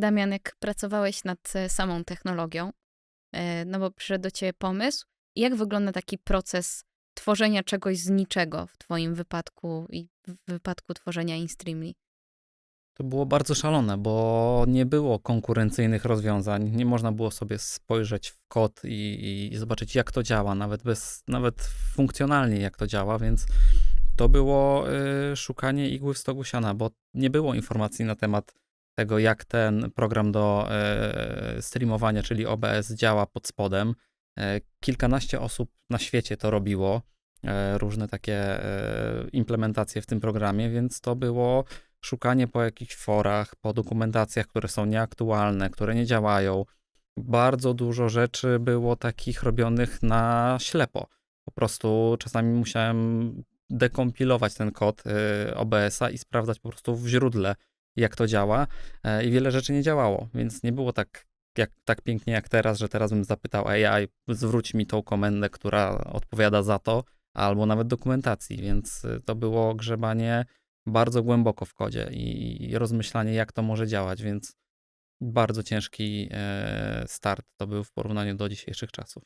Damian, jak pracowałeś nad e, samą technologią, e, no bo przyszedł do ciebie pomysł, jak wygląda taki proces tworzenia czegoś z niczego w twoim wypadku i w wypadku tworzenia InStreamly? To było bardzo szalone, bo nie było konkurencyjnych rozwiązań. Nie można było sobie spojrzeć w kod i, i zobaczyć, jak to działa, nawet bez, nawet funkcjonalnie, jak to działa, więc to było y, szukanie igły w stogu siana, bo nie było informacji na temat tego, jak ten program do y, streamowania, czyli OBS, działa pod spodem. Y, kilkanaście osób na świecie to robiło, y, różne takie implementacje w tym programie, więc to było szukanie po jakichś forach, po dokumentacjach, które są nieaktualne, które nie działają. Bardzo dużo rzeczy było takich robionych na ślepo. Po prostu czasami musiałem dekompilować ten kod OBS-a i sprawdzać po prostu w źródle, jak to działa. E, I wiele rzeczy nie działało, więc nie było tak, jak, tak pięknie jak teraz, że teraz bym zapytał AI, zwróć mi tą komendę, która odpowiada za to, albo nawet dokumentacji, więc y, to było grzebanie bardzo głęboko w kodzie i, i rozmyślanie, jak to może działać, więc bardzo ciężki e, start to był w porównaniu do dzisiejszych czasów.